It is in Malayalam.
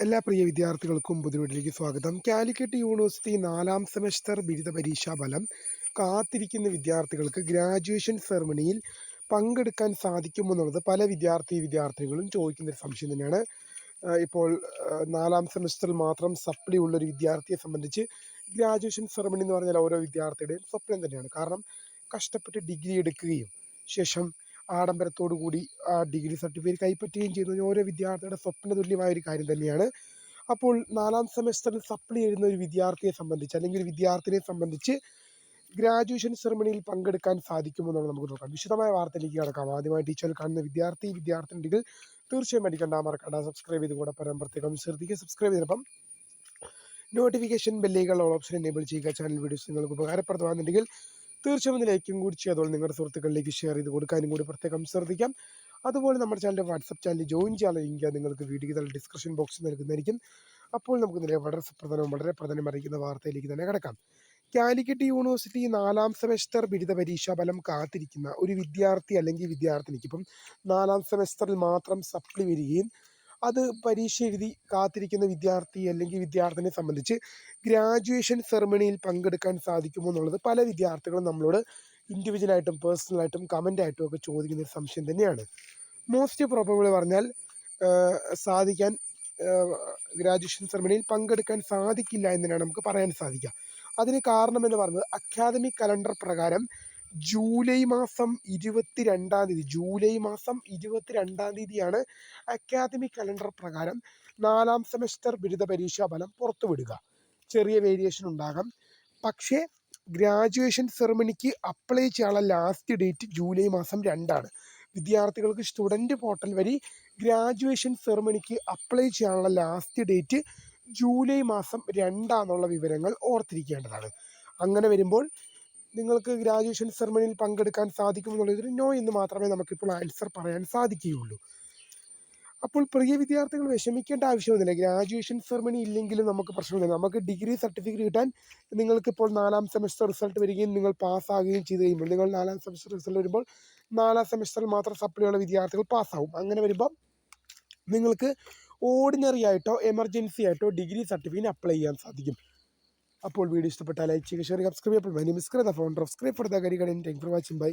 എല്ലാ പ്രിയ വിദ്യാർത്ഥികൾക്കും പുതുവീട്ടിലേക്ക് സ്വാഗതം. കാലിക്കറ്റ് യൂണിവേഴ്സിറ്റി നാലാം സെമസ്റ്റർ ബിരുദ പരീക്ഷാ ഫലം കാത്തിരിക്കുന്ന വിദ്യാർത്ഥികൾക്ക് ഗ്രാജുവേഷൻ സെറമണിയിൽ പങ്കെടുക്കാൻ സാധിക്കുമെന്നുള്ളത് പല വിദ്യാർത്ഥി വിദ്യാർത്ഥികളും ചോദിക്കുന്ന ഒരു സംശയം തന്നെയാണ്. ഇപ്പോൾ നാലാം സെമസ്റ്ററിൽ മാത്രം സപ്ലി ഉള്ള ഒരു വിദ്യാർത്ഥിയെ സംബന്ധിച്ച് ഗ്രാജുവേഷൻ സെറമണി എന്ന് പറഞ്ഞാൽ ഓരോ വിദ്യാർത്ഥിയുടെയും സ്വപ്നം തന്നെയാണ്. കാരണം കഷ്ടപ്പെട്ട് ഡിഗ്രി എടുക്കുകയും ശേഷം ആഡംബരത്തോടു കൂടി ആ ഡിഗ്രി സർട്ടിഫിക്കറ്റ് കൈപ്പറ്റുകയും ചെയ്യുന്നത് ഓരോ വിദ്യാർത്ഥിയുടെ സ്വപ്ന തുല്യമായ ഒരു കാര്യം തന്നെയാണ്. അപ്പോൾ നാലാം സെമസ്റ്ററിൽ സപ്ലി എഴുതുന്ന ഒരു വിദ്യാർത്ഥിയെ സംബന്ധിച്ച് അല്ലെങ്കിൽ ഒരു വിദ്യാർത്ഥിനെ സംബന്ധിച്ച് ഗ്രാജുവേഷൻ സെറമണിയിൽ പങ്കെടുക്കാൻ സാധിക്കുമോ എന്നുള്ളത് നമുക്ക് നോക്കാം. വിശദമായ വാർത്തയിലേക്ക് കടക്കാം. ആദ്യമായി ടീച്ചറിൽ കാണുന്ന വിദ്യാർത്ഥി വിദ്യാർത്ഥിനികൾ തീർച്ചയായും പഠിക്കേണ്ട മറക്കണ്ട. സബ്സ്ക്രൈബ് ചെയ്ത് കൂടെ പരം പ്രത്യേകം ശ്രദ്ധിക്കുക. സബ്സ്ക്രൈബ് ചെയ്തപ്പം നോട്ടിഫിക്കേഷൻ ബെല്ലുകൾ ഓൾ ഓപ്ഷൻ എനേബിൾ ചെയ്യുക. ചാനൽ വീഡിയോസ് നിങ്ങൾക്ക് ഉപകാരപ്രദമാകുന്നുണ്ടെങ്കിൽ തീർച്ചയായും ഒന്ന് ലൈക്കും കൂടി ചെയ്ത് അതുപോലെ നിങ്ങളുടെ സുഹൃത്തുക്കളിലേക്ക് ഷെയർ ചെയ്ത് കൊടുക്കാനും കൂടി പ്രത്യേകം ശ്രദ്ധിക്കാം. അതുപോലെ നമ്മുടെ ചാനലിന്റെ വാട്സപ്പ് ചാനൽ ജോയിൻ ചെയ്യാനുള്ള നിങ്ങൾക്ക് വീഡിയോ തന്നെ ഡിസ്ക്രിപ്ഷൻ ബോക്സിൽ നൽകുന്നതായിരിക്കും. അപ്പോൾ നമുക്ക് ഇതിലെ വളരെ സുപ്രധാനവും വളരെ പ്രധാനം അറിയിക്കുന്ന വാർത്തയിലേക്ക് തന്നെ കിടക്കാം. കാലിക്കറ്റ് യൂണിവേഴ്സിറ്റി നാലാം സെമസ്റ്റർ ബിരുദ പരീക്ഷാ ഫലം കാത്തിരിക്കുന്ന ഒരു വിദ്യാർത്ഥി അല്ലെങ്കിൽ വിദ്യാർത്ഥിനിക്ക് ഇപ്പം നാലാം സെമസ്റ്ററിൽ മാത്രം സപ്ലി വരികയും അത് പരീക്ഷ എഴുതി കാത്തിരിക്കുന്ന വിദ്യാർത്ഥി അല്ലെങ്കിൽ വിദ്യാർത്ഥിനെ സംബന്ധിച്ച് ഗ്രാജുവേഷൻ സെറമണിയിൽ പങ്കെടുക്കാൻ സാധിക്കുമോ എന്നുള്ളത് പല വിദ്യാർത്ഥികളും നമ്മളോട് ഇൻഡിവിജ്വലായിട്ടും പേഴ്സണലായിട്ടും കമന്റായിട്ടും ഒക്കെ ചോദിക്കുന്ന ഒരു സംശയം തന്നെയാണ്. മോസ്റ്റ് പ്രോബബിൾ പറഞ്ഞാൽ സാധിക്കാൻ ഗ്രാജുവേഷൻ സെറമണിയിൽ പങ്കെടുക്കാൻ സാധിക്കില്ല എന്ന് തന്നെയാണ് നമുക്ക് പറയാൻ സാധിക്കുക. അതിന് കാരണം എന്ന് പറയുന്നത് അക്കാദമിക് കലണ്ടർ പ്രകാരം ജൂലൈ മാസം ഇരുപത്തി രണ്ടാം തീയതി ജൂലൈ മാസം ഇരുപത്തി രണ്ടാം തീയതിയാണ് അക്കാദമിക് കലണ്ടർ പ്രകാരം നാലാം സെമസ്റ്റർ ബിരുദ പരീക്ഷാ ഫലം പുറത്തുവിടുക ചെറിയ വേരിയേഷൻ ഉണ്ടാകാം. പക്ഷേ ഗ്രാജുവേഷൻ സെറമണിക്ക് അപ്ലൈ ചെയ്യാനുള്ള ലാസ്റ്റ് ഡേറ്റ് ജൂലൈ മാസം രണ്ടാണ്. വിദ്യാർത്ഥികൾക്ക് സ്റ്റുഡന്റ് പോർട്ടൽ വഴി ഗ്രാജുവേഷൻ സെറമണിക്ക് അപ്ലൈ ചെയ്യാനുള്ള ലാസ്റ്റ് ഡേറ്റ് ജൂലൈ മാസം രണ്ടാന്നുള്ള വിവരങ്ങൾ ഓർത്തിരിക്കേണ്ടതാണ്. അങ്ങനെ വരുമ്പോൾ നിങ്ങൾക്ക് ഗ്രാജുവേഷൻ സെറമണിയിൽ പങ്കെടുക്കാൻ സാധിക്കും എന്നുള്ളത് ഒരു നോ എന്ന് മാത്രമേ നമുക്കിപ്പോൾ ആൻസർ പറയാൻ സാധിക്കുകയുള്ളൂ. അപ്പോൾ പ്രിയ വിദ്യാർത്ഥികൾ വിഷമിക്കേണ്ട ആവശ്യമൊന്നുമില്ല. ഗ്രാജുവേഷൻ സെറമണി ഇല്ലെങ്കിലും നമുക്ക് പ്രശ്നമില്ല. നമുക്ക് ഡിഗ്രി സർട്ടിഫിക്കറ്റ് കിട്ടാൻ നിങ്ങൾക്കിപ്പോൾ നാലാം സെമസ്റ്റർ റിസൾട്ട് വരികയും നിങ്ങൾ പാസ്സാകുകയും ചെയ്ത് കഴിയുമ്പോൾ നിങ്ങൾ നാലാം സെമസ്റ്റർ റിസൾട്ട് വരുമ്പോൾ നാലാം സെമസ്റ്ററിൽ മാത്രം സപ്ലിയുള്ള വിദ്യാർത്ഥികൾ പാസ്സാവും അങ്ങനെ വരുമ്പോൾ നിങ്ങൾക്ക് ഓർഡിനറി ആയിട്ടോ എമർജൻസി ആയിട്ടോ ഡിഗ്രി സർട്ടിഫിക്കറ്റ് അപ്ലൈ ചെയ്യാൻ സാധിക്കും. അപ്പോൾ വീഡിയോ ഇഷ്ടപ്പെട്ടാൽ ലൈക്ക് ചെയ്യുക ഷെയർ സബ്സ്ക്രൈബ് ചെയ്യുമ്പോൾ my name is Kritha founder of scribe for the കരികടൻ thank for watching by